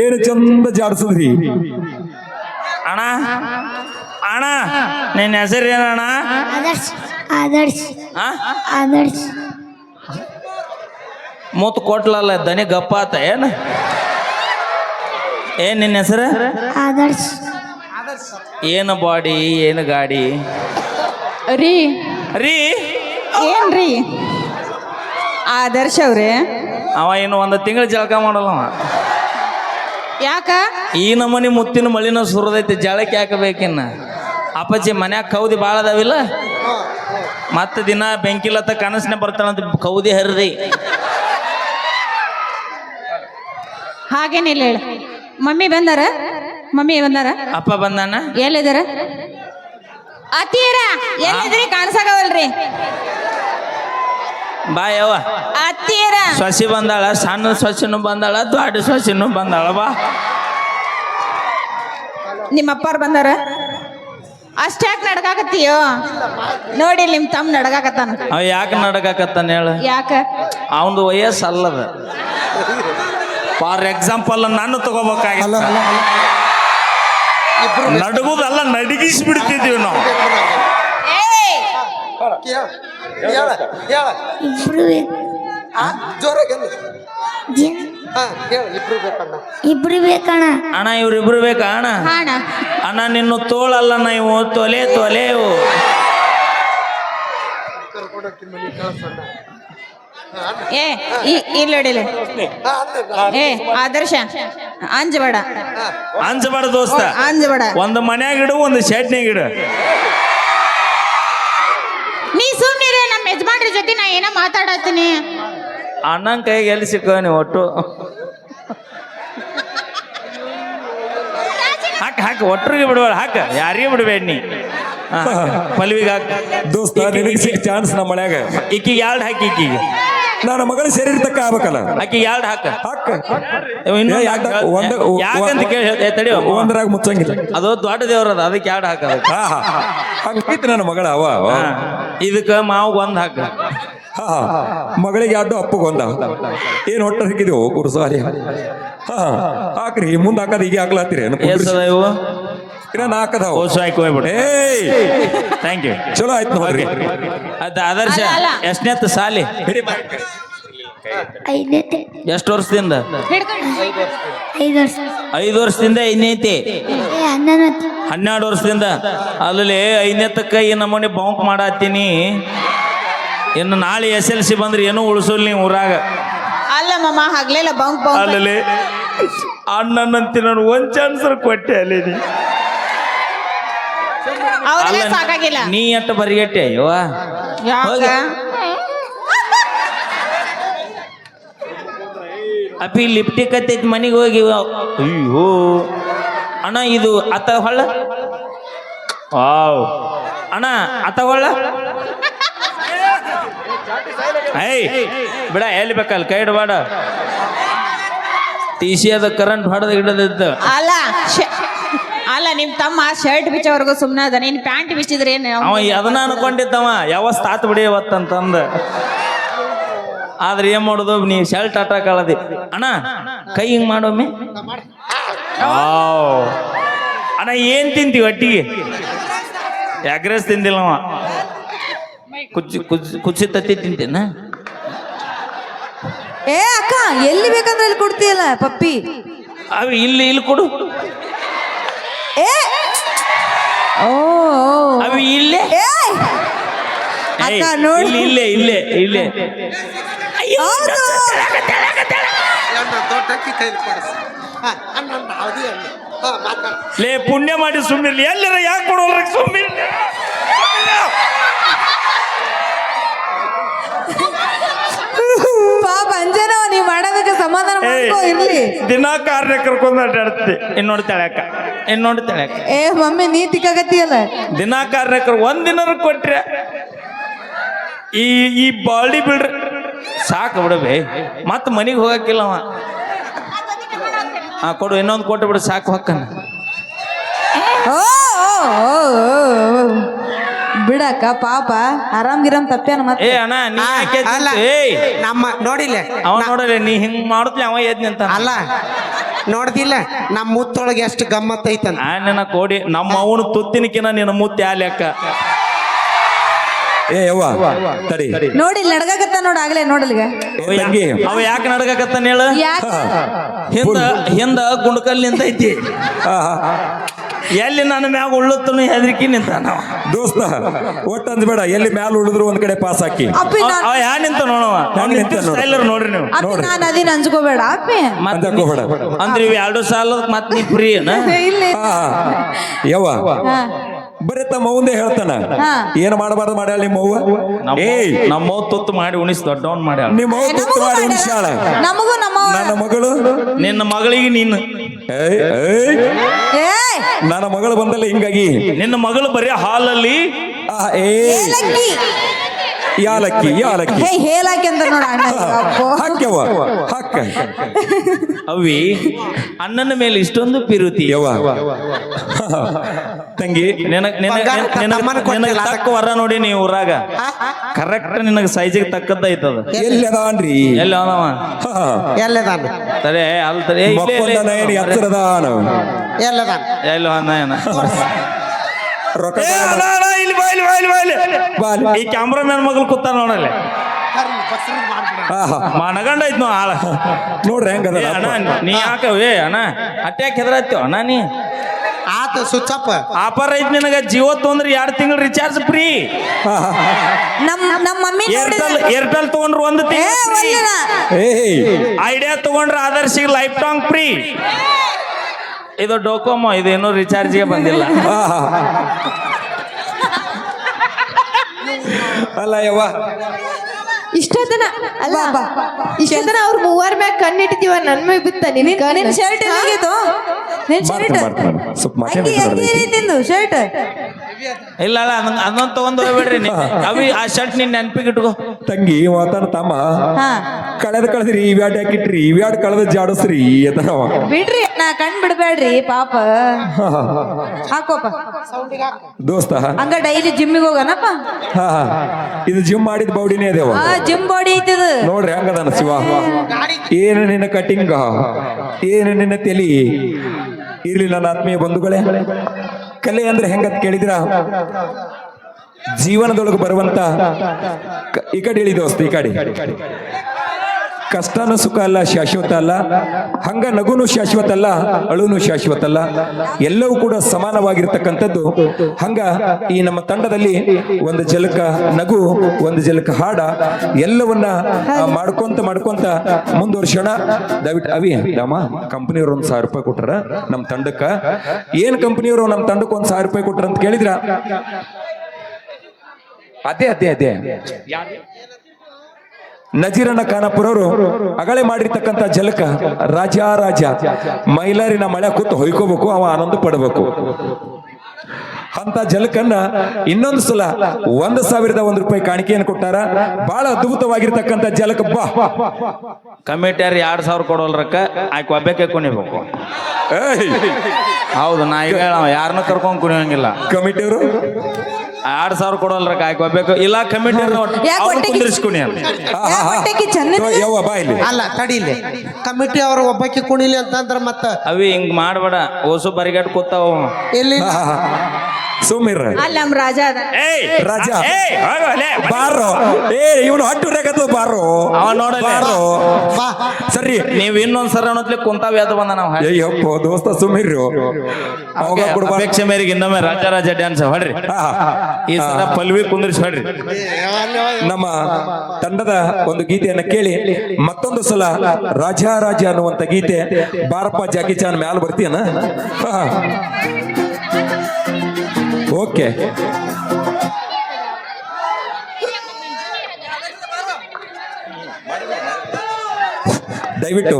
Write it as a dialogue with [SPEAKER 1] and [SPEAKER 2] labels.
[SPEAKER 1] ಏನು ಚಂದ ಜಾಡ್ಸದ್ರಿ?
[SPEAKER 2] ಅಣ್ಣ ಅಣ್ಣ ನಿನ್ನ ಹೆಸರು ಏನಣ್ಣ
[SPEAKER 3] ಆದರ್ಶ್ ಆದರ್ಶ್
[SPEAKER 2] ಆ?
[SPEAKER 3] ಆದರ್ಶ್.
[SPEAKER 2] ಮೂತ್ ಕೊಟ್ಲಲ್ಲ ದನಿ ಗಪ್ಪ ಆತ ಏನ? ಏನ್ ನಿನ್ನ ಹೆಸರು?
[SPEAKER 3] ಆದರ್ಶ್.
[SPEAKER 2] ಏನು ಬಾಡಿ ಏನು ಗಾಡಿ?
[SPEAKER 4] ರೀ.
[SPEAKER 2] ರೀ?
[SPEAKER 4] ಏನ್ರಿ ಆದರ್ಶ ಅವ್ರೆ.
[SPEAKER 2] ಅವ ಇನ್ನು ಒಂದು ತಿಂಗಳು ಜಳಕ ಮಾಡಲ್ಲ ಅವ.
[SPEAKER 4] ಯಾಕ?
[SPEAKER 2] ಈ ನಮನಿ ಮುತ್ತಿನ ಮಳಿನ ಸುರದೈತಿ ಜಳಕ್ಕೆ ಹಾಕಬೇಕಿನ್ನ. ಅಪ್ಪಾಜಿ ಮನ್ಯಾಗ ಕೌದಿ ಭಾಳ ಅದಾವಿಲ್ಲ? ಮತ್ತೆ ದಿನ ಬೆಂಕಿಲತ್ತ ಕನಸನೆ ಬರ್ತಾನಂತ ಕೌದಿ ಹರಿದಿ
[SPEAKER 4] ಹಾಗೇನಿಲ್ಲ ಹೇಳ. ಮಮ್ಮಿ ಬಂದಾರ? ಮಮ್ಮಿ ಬಂದಾರ?
[SPEAKER 2] ಅಪ್ಪ ಬಂದಾನ?
[SPEAKER 4] ಎಲ್ಲಿದಾರ? ಅತಿರ ಎಲ್ಲಿದ್ರಿ? ಕಾಣಿಸಾಗವಲ್ರಿ
[SPEAKER 2] ಬಾ ಯವ್ವ
[SPEAKER 4] ಅತ್ತೀರ
[SPEAKER 2] ಸೊಸಿ ಬಂದಾಳ ಸಣ್ಣ ಸೊಸಿನೂ ಬಂದಾಳ ದೊಡ್ಡ ಸೊಸಿನೂ ಬಂದಾಳ ಬಾ.
[SPEAKER 4] ನಿಮ್ಮ ಅಪ್ಪಾರು ಬಂದಾರ? ಅಷ್ಟ್ಯಾಕ್ ನಡ್ಕಾಕತ್ತೀಯೋ ನೋಡಿ ನಿಮ್ ತಮ್ಮ ನಡಗಾಕತ್ತಾನ.
[SPEAKER 2] ಅವ ಯಾಕೆ ನಡಕಾಕತ್ತಾನ ಹೇಳ?
[SPEAKER 4] ಯಾಕ?
[SPEAKER 2] ಅವನದು ವಯಸ್ಸು ಅಲ್ಲದ ಫಾರ್ ಎಕ್ಸಾಂಪಲ್ ನಾನು ತಗೋಬೇಕಾಗಿಲ್ಲ ನಡಗುದಲ್ಲ ನಡಗಿಸ್ಬಿಡ್ತಿದ್ದೀವಿ ನಾವು
[SPEAKER 4] ಏಯ್
[SPEAKER 5] ಹೇಳ ಹೇಳ.
[SPEAKER 3] ಇಬ್ರು
[SPEAKER 5] ಜೋರಾಗಿ
[SPEAKER 3] ಜೀವ-
[SPEAKER 5] ಹಾ ಹೇಳ ಇಬ್ರು ಬೇಕಣ್ಣ.
[SPEAKER 3] ಇಬ್ರು ಬೇಕಣ್ಣ.
[SPEAKER 2] ಅಣ್ಣ ಇವ್ರಿಬ್ರು ಬೇಕಾ ಅಣ್ಣ? ಅಣ್ಣ ನಿನ್ನ ತೋಳಲ್ಲ ನೀವು ತೊಲೆ ತೊಲೆ
[SPEAKER 5] ಕರ್ಕೊಂಡೋಗಿ ಮನೆ ಕಳ್ಸಣ್ಣ
[SPEAKER 4] ಏ ಇಲ್ಲ. ಇಲ್ಲಿ
[SPEAKER 5] ಹಾ ಅಂದೆ
[SPEAKER 4] ಏ ಆದರ್ಶ. ಅಂಜಬೇಡ
[SPEAKER 2] ಅಂಜಬೇಡ ದೋಸ್ತ.
[SPEAKER 4] ಅಂಜಬೇಡ
[SPEAKER 2] ಒಂದು ಮನ್ಯಾಗ ಇಡು ಒಂದು ಶೆಟ್ನ್ಯಾಗ ಇಡು
[SPEAKER 4] ನೀ ಸುಮ್ನಿರ ನಮ್ಮ ಯಜಮಾನ್ರ ಜೊತೆ ನಾ ಏನೋ ಮಾತಾಡತ್ತೀನಿ?
[SPEAKER 2] ಅಣ್ಣನ ಕೈಗೆ ಎಲ್ಲಿ ಸಿಕ್ಕ ನೀವು ಒಟ್ಟು? ಹಾಕ ಹಾಕ ಒಟ್ಟರಿಗೆ ಬಿಡಬೇಡ ಹಾಕ. ಯಾರಿಗೆ ಬಿಡಬೇಡ ನೀ. ಪಲ್ವಿಗ ಹಾಕ.
[SPEAKER 1] ದೋಸ್ತ ನಿನಗೆ ಸಿಕ್ಕ ಚಾನ್ಸ್ ನಮ್ಮ ಮನ್ಯಾಗ.
[SPEAKER 2] ಈಕಿಗೆ ಎರಡು ಹಾಕಿ ಈಕಿಗೆ?
[SPEAKER 1] ನನ್ನ ಮಗಳ ಶರೀರ ತಕ್ಕ ಆಗ್ಬೇಕಲ್ಲ?
[SPEAKER 2] ಆಕಿಗೆ ಎರಡು ಹಾಕ?
[SPEAKER 1] ಹಾಕ. ಇನ್ನೂ ಯಾಕೆ
[SPEAKER 2] ಯಾಕಂತ ಕೇಳಿ ಏ, ತಡಿ ಅಮ್ಮ.
[SPEAKER 1] ಒಂದ್ರಾಗ ಮುಚ್ಚಂಗಿಲ್ಲ.
[SPEAKER 2] ಅದು ದೊಡ್ಡ ದೇವ್ರದ ಅದಕ್ಕೆ ಎರಡು ಹಾಕ ಅದಕ್ಕೆ.
[SPEAKER 1] ಹಾ ಹಾ. ಹಂಗೈತಿ ನನ್ನ ಮಗಳ ಅವ. ಅವ.
[SPEAKER 2] ಇದಕ್ಕ ಮಾವು ಒಂದ್ ಹಾಕ.
[SPEAKER 1] ಹಾ ಮಗಳಿಗೆ ಅಡ್ಡು ಅಪ್ಪಗೆ ಕೊಂದ ಏನ್ ಹೊಟ್ಟೆ ಹಾಕಿದೆವು ಗುರುಸಾರಿ. ಹಾ ಹಾಕ್ರಿ ಮುಂದೆ ಹಾಕದ ಈಗ ಹಾಕ್ಲಾತ್ತೀರಿ.
[SPEAKER 2] ಎಷ್ಟದ ಇವು?
[SPEAKER 1] ಇನ್ನ ನಾಲ್ಕದಾವ
[SPEAKER 2] ಓಸು ಹಾಕಿ
[SPEAKER 1] ಏಯ್!
[SPEAKER 2] ಥ್ಯಾಂಕ್ ಯು
[SPEAKER 1] ಚಲೋ ಆಯ್ತು ನೋಡ್ರಿ.
[SPEAKER 2] ಅದ ಆದರ್ಶ. ಎಷ್ಟನೇತ್ ಸಾಲಿ? ಎಷ್ಟು ವರ್ಷದಿಂದ?
[SPEAKER 3] ಐದು ವರ್ಷ.
[SPEAKER 2] ಐದು ವರ್ಷದಿಂದ ಐದನೇತಿ. ಹನ್ನೆರಡು ವರ್ಷದಿಂದ. ಅಲ್ಲಿ ಐದನೇತಕ್ಕ ಈ ನಮ್ಮನೆ ಬೌಂಕ್ ಮಾಡತ್ತೀನಿ. ಇನ್ನು ನಾಳೆ ಎಸ್ ಎಲ್ ಸಿ ಬಂದ್ರೆ ಏನೂ ಉಳಿಸೋಲ್ ನೀವು ಊರಾಗ.
[SPEAKER 4] ಅಲ್ಲ ಮಮ್ಮ ಹಗ್ಲೆಲ್ಲ ಬಂಕ್ ಬಂಕ್
[SPEAKER 2] ಅಣ್ಣನಂತ ಅಣ್ಣನಂತಿ ನಾನು ಒಂದ್ ಚಾನ್ಸರ್ ಕೊಟ್ಟೆ ಅಲ್ಲಿ ನೀ.
[SPEAKER 4] ಅವ್ರಿಗೆ
[SPEAKER 2] ಅಲ್ಲ
[SPEAKER 4] ಸಾಕಾಗಿಲ್ಲ.
[SPEAKER 2] ನೀ ಬರಿಗಟ್ಟೆ ಅಯ್ಯೋ
[SPEAKER 4] ಯಾಕ?
[SPEAKER 2] ಹೋಗು. ಅಪ್ಪಿ ಲಿಪ್ಟಿಕ್ ಹತ್ತೈತಿ ಮನೆಗೆ ಹೋಗಿ. ಅಯ್ಯೋ. ಅಣ್ಣ ಇದು ಅತ್ತ ಹೊಳ್ಳ? ವಾವ್. ಅಣ್ಣ ಅತ್ತ ಹೊಳ್ಳ? ಏಯ್ ಬಿಡ ಎಲ್ಲಿ ಬೇಕಲ್ಲ ಕೈ ಇಡಬೇಡ. ಟಿ ಸಿ ಅದ ಕರೆಂಟ್ ಹೊಡೆದ ಹಿಡದಿತ್ತು
[SPEAKER 4] ಅಲ್ಲ ಶ- ಅಲ್ಲ ನಿಮ್ ತಮ್ಮ ಶರ್ಟ್ ಬಿಚ್ಚವರೆಗೂ ಸುಮ್ಮನೆ ಅದ. ನೀನ್ ಪ್ಯಾಂಟ್ ಬಿಚ್ಚಿದ್ರೆ ಏನು
[SPEAKER 2] ಅವ ಅದನ್ನ ಅನ್ಕೊಂಡಿದ್ದವ. ಯಾವ ತಾತ್ ಬಿಡಿ ಅವತ್ತಂತಂದ ಆದ್ರೆ ಏನ್ ಮಾಡೋದು? ನೀ ಶರ್ಟ್ ಆಟ ಕಳದಿ ಅಣ್ಣ ಕೈ ಹಿಂಗ್ ಮಾಡೊಮ್ಮೆ ಆವ್. ಅಣ್ಣ ಏನ್ ತಿಂತೀವಿ ಒಟ್ಟಿಗೆ? ಎಗ್ರೆಸ್ ತಿಂದಿಲ್ಲ ಅವ ಕುಚ್ಚಿ ಕುಚ್ಚಿ ಕುಚ್ಚಿ ತತ್ತಿ ತಿಂತೇನ?
[SPEAKER 6] ಏ ಅಕ್ಕ ಎಲ್ಲಿ ಬೇಕಂದ್ರೆ ಅಲ್ಲಿ ಕೊಡ್ತೀಯಲ್ಲ ಪಪ್ಪಿ?
[SPEAKER 2] ಅವ ಇಲ್ಲಿ ಇಲ್ಲಿ ಕೊಡು.
[SPEAKER 6] ಏ! ಓ ಓ.
[SPEAKER 2] ಅವ ಇಲ್ಲೇ?
[SPEAKER 6] ಅಕ್ಕ ನೋಡಿ.
[SPEAKER 2] ಇಲ್ಲಿ ಇಲ್ಲೇ ಇಲ್ಲೇ ಲೇ ಪುಣ್ಯ ಮಾಡಿ ಸುಮ್ಮನೆ ಎಲ್ಲರ ಯಾಕೆ ಕೊಡೋಲ್ರಿ ಸುಮ್ಮನೆ
[SPEAKER 6] ಇರ್ಲಿ
[SPEAKER 2] ದಿನ ಕಾರ್ಯ ಕರ್ಕೊಂಡ್ ಅಡ್ಡಾಡ್ತಿ ಇನ್ನೊಂದು ತಳ್ಯಾಕ. ಇನ್ನೊಂದು ತಳ್ಯಾಕ.
[SPEAKER 6] ಏ ಮಮ್ಮಿ ನೀ ತಿಕ್ಕಾಗತ್ತಿಯಲ್ಲ
[SPEAKER 2] ದಿನ ಕಾರ್ಯ ಕರ್ ಒಂದ್ ದಿನ ಕೊಟ್ರೆ ಈ ಈ ಬಾಡಿ ಬಿಡ್ರಿ ಸಾಕು ಬಿಡಬೇ ಮತ್ತೆ ಮನೆಗೆ ಹೋಗಕ್ಕಿಲ್ಲ ಅವ. ಹಾ ಕೊಡು ಇನ್ನೊಂದು ಕೊಟ್ಟು ಬಿಡು ಸಾಕು ಹೊಕ್ಕನ.
[SPEAKER 6] ಓ. ಬಿಡಕ್ಕ ಪಾಪ. ಆರಾಮ್ ಗಿರಾಮ್ ಮತ್ತೆ.
[SPEAKER 2] ಏ ಅಣ್ಣ ನೀ ಯಾಕೆ
[SPEAKER 5] ಅಲ್ಲ?
[SPEAKER 2] ಏಯ್.
[SPEAKER 5] ನಮ್ಮ ನೋಡಿಲ್ಲ.
[SPEAKER 2] ಅವ ನೋಡಲ್ಲ ನೀ ಹಿಂಗ್ ಮಾಡುದ್ಲಿ ಅವ ಎದ್ ನಿಂತ
[SPEAKER 5] ಅಲ್ಲ ನೋಡ್ದಿಲ್ಲ. ನಮ್ಮ ಮುತ್ತೊಳಗೆ ಎಷ್ಟು ಗಮ್ಮತ್ ಐತಂತ.
[SPEAKER 2] ಆ ನಿನ್ನ ಕೋಡಿ ನಮ್ಮ ಅವನು ತುತ್ತಿನಕಿನ ನಿನ್ನ ಮುತ್ತಿ ಆ ಲೆಕ್ಕ
[SPEAKER 1] ಏ ಯವ್ವ ತಡಿ.
[SPEAKER 6] ನೋಡಿ ನಡ್ಗಾಕತ್ತ ನೋಡ ಆಗ್ಲೇ ನೋಡಲ್ಗ
[SPEAKER 1] ತಂಗಿ.
[SPEAKER 2] ಅವ ಯಾಕೆ ನಡ್ಗಕತ್ತಾನ ಹೇಳ?
[SPEAKER 6] ಯಾಕ?
[SPEAKER 2] ಹಿಂದ ಹಿಂದ ಗುಂಡಕಲ್ ನಿಂತೈತಿ
[SPEAKER 1] ಆ, ಆ,
[SPEAKER 2] ಎಲ್ಲಿ ನನ್ನ ಮ್ಯಾಗ ಉಳ್ಳುತ್ತನು ಹೆದರಿಕಿ ನಿಂತ ನಾವು.
[SPEAKER 1] ದೋಸ್ತ ಒಟ್ಟು ಬೇಡ ಎಲ್ಲಿ ಮ್ಯಾಲ ಉಳಿದ್ರು ಒಂದ್ ಕಡೆ ಪಾಸ್ ಹಾಕಿ.
[SPEAKER 6] ಅಪ್ಪಿ ನಾನ್
[SPEAKER 2] ಅವ ಯಾ ನಿಂತ ನೋಡವ?
[SPEAKER 1] ಹ್ಯಾಂಗ್ ನಿಂತ ನೋಡು.
[SPEAKER 2] ಸ್ಟೈಲರ್ ನೋಡ್ರಿ ನೀವು.
[SPEAKER 6] ಅಪ್ಪಿ ನಾನು ಅದಿನ ಅಂಜ್ಕೋಬೇಡ ಅಪ್ಪಿ.
[SPEAKER 1] ಅಂತ ಹೋಗ್ಬೇಡ
[SPEAKER 2] ಅಂದ್ರೆ ಇವ್ ಎರಡು ಸಾಲ ಮತ್ ನೀ ಫ್ರೀ ಏನ?
[SPEAKER 6] ಇಲ್ಲಿ
[SPEAKER 1] ಆ, ಯವ್ವ.
[SPEAKER 6] ಹಾ.
[SPEAKER 1] ಬರೀ ತಮ್ಮ ಅವಂದೇ ಹೇಳ್ತಾನ.
[SPEAKER 6] ಹಾ.
[SPEAKER 1] ಏನ್ ಮಾಡಬಾರ್ದು ಮಾಡ್ಯಾಳ ನಿಮ್ಮ ಅವ್ವ? ಏಯ್.
[SPEAKER 2] ನಮ್ಮ ತುತ್ತು ಮಾಡಿ ಉಣಿಸ್ ದೊಡ್ಡವನ್ ಮಾಡ್ಯಾಳ.
[SPEAKER 1] ನಿಮ್ಮ ಅವ್ವ ತುತ್ತು
[SPEAKER 6] ನಮಗೂ
[SPEAKER 1] ಮಾಡಿ. ಉಣಿಸ್ಯಾಳ.
[SPEAKER 6] ನಮಗೂ ನಮ್ಮ
[SPEAKER 1] ನನ್ನ ಮಗಳು?
[SPEAKER 2] ನಿನ್ನ ಮಗಳಿಗೆ ನೀನು.
[SPEAKER 1] ಏಯ್, ಏಯ್,
[SPEAKER 6] ಏಯ್.
[SPEAKER 1] ನನ್ನ ಮಗಳು ಬಂದಲ್ಲ ಹಿಂಗಾಗಿ.
[SPEAKER 2] ನಿನ್ನ ಮಗಳು ಬರೀ ಹಾಲಲ್ಲಿ.
[SPEAKER 1] ಆ, ಏ
[SPEAKER 6] ಏಲಕ್ಕಿ.
[SPEAKER 1] ಯಾಲಕ್ಕಿ ಯಾಲಕ್ಕಿ.
[SPEAKER 6] ಹೇ ಹೇಲಾಕಿ ಅಂತ ನೋಡ ಅಣ್ಣ ಅಪ್ಪೋ.
[SPEAKER 1] ಹಾಕ್ಯವ ಹಾಕ.
[SPEAKER 2] ಅವಿ ಅಣ್ಣನ ಮೇಲೆ ಇಷ್ಟೊಂದು ಪಿರುತಿ.
[SPEAKER 1] ಯವ್ವ. ತಂಗಿ
[SPEAKER 2] ತಕ್ಕ ವರ ನೋಡಿ ನೀ ಊರಾಗ. ಕರೆಕ್ಟ್ ನಿನಗ ಸೈಜಿಗೆ ತಕ್ಕದ್ದ ಐತದ
[SPEAKER 1] ಎಲ್ಲಿ? ಅದಾನ್ರಿ
[SPEAKER 2] ಎಲ್ಲಿ ಅವನವ?
[SPEAKER 1] ಎಲ್ಲಿ
[SPEAKER 5] ಅದಾನ
[SPEAKER 2] ತಡೆ ಅಲ್ಲ ತಡೆ.
[SPEAKER 1] ಎತ್ತರದಾನ
[SPEAKER 5] ಎಲ್ಲದಾನ?
[SPEAKER 2] ಎಲ್ಲಿ ಅವನ ಏನ?
[SPEAKER 1] ರೊಕ್ಕ
[SPEAKER 2] ಏ, ಅಣ್ಣ, ಅಣ್ಣ, ಇಲ್ಲಿ ಬಾ, ಇಲ್ಲಿ ಬಾ, ಇಲ್ಲಿ ಬಾ, ಇಲ್ಲಿ.
[SPEAKER 1] ಅಲ್ಲಿ.
[SPEAKER 2] ಈ ಕ್ಯಾಮ್ರಾಮ್ಯಾನ್ ಮಗಳು ಕೂತ ನೋಡಲ್ಲ.
[SPEAKER 1] ಆಹಾ.
[SPEAKER 2] ಮನಗಂಡ ಐತ್ ನೋ ಆಳ.
[SPEAKER 1] ನೋಡ್ರಿ ಹೆಂಗದ
[SPEAKER 2] ನೀ ಯಾಕ ಏ ಅಣ್ಣ ಅಟ್ಯಾಕ್ ಹೆದರತ್ತೀವ ಅಣ್ಣ ನೀ?
[SPEAKER 5] ಆತ ಸುಚ್ಚಪ್ಪ
[SPEAKER 2] ಆಫರ್ ಐತ್ ನಿನಗ ಜಿಯೋ ತೊಂದ್ರೆ ಎರಡು ತಿಂಗಳು ರಿಚಾರ್ಜ್ ಫ್ರೀ
[SPEAKER 6] ನಮ್ ನಮ್ಮ ಮಮ್ಮಿ
[SPEAKER 2] ಏರ್ಟೆಲ್ ಏರ್ಟೆಲ್ ತಗೊಂಡ್ರು ಒಂದು ತಿಂಗಳು ಐಡಿಯಾ ತಗೊಂಡ್ರೆ ಆದರ್ಶಿಗೆ ಲೈಫ್ ಟಾಂಗ್ ಫ್ರೀ ಇದು ಡೋಕೋಮೋ ಇದು ಇನ್ನೂ ರಿಚಾರ್ಜ್ಗೆ ಬಂದಿಲ್ಲ.
[SPEAKER 1] ಅಲ್ಲ ಯವ್ವ.
[SPEAKER 7] ಇಷ್ಟೊತ್ತನ ಅಲ್ಲ ಇಷ್ಟೊತ್ತನ ಅವ್ರ ಮೂವರ್ ಮ್ಯಾಗ ಕಣ್ಣಿಟ್ಟಿದೀವ ನನ್ ಮ್ಯಾಗ ಬಿತ್ತ ನಿನ್
[SPEAKER 6] ಶರ್ಟ್ ಎಲ್ಲಿಗಿತ್ತು ನಿನ್ ಶರ್ಟ್
[SPEAKER 1] ಮಾಡ್ತೀನಿ, ಮಾಡ್ತೀನಿ. ಸ್ವಲ್ಪ ಮಾತೇ
[SPEAKER 6] ಅಂಗಿ ಅಂಗಿ ನಿಂದು ಶರ್ಟ್.
[SPEAKER 2] ಇಲ್ಲ ಅಲ್ಲ ಅದನ್ನ ತಗೊಂಡು ಹೋಗ್ಬೇಡ್ರಿ ನೀ. ಅವಿ ಆ ಶರ್ಟ್ ನಿನ್ನ ನೆನ್ಪಿಗೆ ಇಟ್ಕೋ.
[SPEAKER 1] ತಂಗಿ ಮಾತಾಡ ತಮ್ಮ.
[SPEAKER 6] ಹಾ.
[SPEAKER 1] ಕಳೆದ ಕಳೆದ್ರಿ ಈ ಬ್ಯಾಟ್ ಹಾಕಿಟ್ರಿ ಈ ಬ್ಯಾಟ್ ಕಳೆದ ಜಾಡಸ್ರಿ ಎದನವ
[SPEAKER 6] ಬಿಡ್ರಿ ನಾ ಕಣ್ ಬಿಡ್ಬೇಡ್ರಿ ಪಾಪ. ಹಾಕೋಪ
[SPEAKER 1] ದೋಸ್ತ.
[SPEAKER 6] ಹಂಗ ಡೈಲಿ ಜಿಮ್ಮಿಗೆ ಹೋಗನಪ್ಪ?
[SPEAKER 1] ಹಾ ಇದು ಜಿಮ್ ಮಾಡಿದ ಬೌಡಿನೇ ಅದೇವ
[SPEAKER 6] ಆ ಜಿಮ್ ಬಾಡಿ ಐತದ
[SPEAKER 1] ನೋಡ್ರಿ ಹಂಗದಾನ ಶಿವ. ಏನು ನಿನ್ನ ಕಟಿಂಗ್? ಏನು ನಿನ್ನ ತಲಿ? ಇರ್ಲಿ ನನ್ನ ಆತ್ಮೀಯ ಬಂಧುಗಳೇ, ಕಲೆ ಅಂದ್ರೆ ಹೆಂಗತ್ ಕೇಳಿದ್ರ? ಜೀವನದೊಳಗೆ ಬರುವಂತ ಈ ಕಡೆ ಇಳಿ ದೋಸ್ತ ಈ ಕಡೆ. ಕಷ್ಟನೂ ಸುಖ ಅಲ್ಲ, ಶಾಶ್ವತ ಅಲ್ಲ. ಹಂಗ ನಗುನು ಶಾಶ್ವತ ಅಲ್ಲ, ಅಳುನು ಶಾಶ್ವತ ಅಲ್ಲ. ಎಲ್ಲವೂ ಕೂಡ ಸಮಾನವಾಗಿರ್ತಕ್ಕಂಥದ್ದು. ಹಂಗ ಈ ನಮ್ಮ ತಂಡದಲ್ಲಿ ಒಂದು ಜಲಕ ನಗು, ಒಂದು ಜಲಕ ಹಾಡ, ಎಲ್ಲವನ್ನ ಮಾಡ್ಕೊಂತ ಮಾಡ್ಕೊಂತ ಮುಂದುವರ್ಸೋಣ. ದಯವಿಟ್ಟು ಅವಿ, ರಾಮ, ಕಂಪನಿಯವರು ಒಂದ್ ಸಾವಿರ ರೂಪಾಯಿ ಕೊಟ್ಟರ ನಮ್ಮ ತಂಡಕ್ಕ. ಏನ್ ಕಂಪನಿಯವರು ನಮ್ಮ ತಂಡಕ್ಕೆ ಒಂದ್ ಸಾವಿರ ರೂಪಾಯಿ ಕೊಟ್ಟರು ಅಂತ ಕೇಳಿದ್ರ? ಅದೇ ಅದೇ ಅದೇ. ನಜೀರನ ಕಾನಪುರವರು ಅಗಳೆ ಮಾಡಿರ್ತಕ್ಕಂಥ ಜಲಕ ರಾಜ ರಾಜ ಮೈಲಾರಿನ ಮಳೆ ಕೂತು ಹೊಯ್ಕೋಬೇಕು ಅವ ಆನಂದ ಪಡಬೇಕು. ಅಂತ ಜಲಕನ್ನ ಇನ್ನೊಂದು ಸಲ ಒಂದು ಸಾವಿರದ ಒಂದು ರೂಪಾಯಿ ಕಾಣಿಕೆಯನ್ನು ಕೊಟ್ಟಾರ. ಬಹಳ ಅದ್ಭುತವಾಗಿರ್ತಕ್ಕಂಥ ಜಲಕ. ಬಾ.
[SPEAKER 2] ಕಮಿಟಿಯರ್ ಎರಡ್ ಸಾವಿರ ಕೊಡೋಲ್ರಕ್ಕ ಆಯ್ಕೆ ಒಬ್ಬಕ್ಕೆ ಕುಣಿಬೇಕು.
[SPEAKER 1] ಏಯ್.
[SPEAKER 2] ಹೌದು ನಾ ಈಗ ಹೇಳ ಯಾರನ್ನ ಕರ್ಕೊಂಡ್ ಕುಣಿಯಂಗಿಲ್ಲ.
[SPEAKER 1] ಕಮಿಟಿಯವರು?
[SPEAKER 2] ಎರಡ್ ಸಾವಿರ ಕೊಡೋಲ್ರಕ್ಕ ಆಯ್ಕೆ ಒಬ್ಬಕ್ಕೆ ಇಲ್ಲ ಕಮಿಟಿಯರ್ ಕುಂದಿರ್ಸ್ಕೊಣಿ
[SPEAKER 1] ಯವ್ವ ಬಾ ಇಲ್ಲಿ.
[SPEAKER 5] ಅಲ್ಲ ತಡಿಲಿ ಕಮಿಟಿ ಅವ್ರ ಒಬ್ಬಕ್ಕೆ ಕುಣಿಲಿ ಅಂತಂದ್ರ ಮತ್ತ
[SPEAKER 2] ಅವಿ ಹಿಂಗ್ ಮಾಡ್ಬೇಡ ಓಸು ಬರಿಗಾಟ್ ಕೂತಾವ
[SPEAKER 5] ಎಲ್ಲಿ
[SPEAKER 1] ಸುಮ್ಮಿರ
[SPEAKER 4] ಅಲ್ಲಿ ನಮ್ ರಾಜ ಅದ.
[SPEAKER 2] ಏಯ್
[SPEAKER 1] ರಾಜಾ.
[SPEAKER 2] ಏಯ್ ಹೋಗು ಅಲ್ಲೇ.
[SPEAKER 1] ಬಾರೋ. ಏ ಇವನು ಹಟ್ಟು ರೇಗತ್ತು ಬಾರೋ.
[SPEAKER 2] ಅವ ನೋಡಲ್ಲ.
[SPEAKER 1] ಬಾರೋ.
[SPEAKER 5] ಬಾ.
[SPEAKER 1] ಸರಿ.
[SPEAKER 2] ನೀವ್ ಇನ್ನೊಂದ್ ಸರ ಅನ್ನೋತ್ಲೆ ಕುಂತಾವ ಯಾವ್ದು ಬಂದ ನಾವು?
[SPEAKER 1] ಅಯ್ಯಪ್ಪ ದೋಸ್ತ ಸುಮ್ಮಿರು ಅವಾಗ ಕೊಡ್ಬಾರ್ದು
[SPEAKER 2] ಅಪೇಕ್ಷೆ ಮೇರೆಗೆ ಇನ್ನೊಮ್ಮೆ ರಾಜಾ ರಾಜ ಡ್ಯಾನ್ಸ್ ಹೊಡ್ರಿ.
[SPEAKER 1] ಹಾ, ಹಾ.
[SPEAKER 2] ಈ ಸಲ ಪಲ್ವಿ ಕುಂದ್ರಿಸಿ ಹೊಡ್ರಿ.
[SPEAKER 1] ನಮ್ಮ ತಂಡದ ಒಂದು ಗೀತೆಯನ್ನ ಕೇಳಿ ಮತ್ತೊಂದು ಸಲ ರಾಜ ರಾಜ ಅನ್ನುವಂತ ಗೀತೆ ಬಾರಪ್ಪ ಜಾಕಿ ಚಾನ್ ಮ್ಯಾಲ ಬರ್ತೀಯನ? ಓಕೆ. ದಯವಿಟ್ಟು.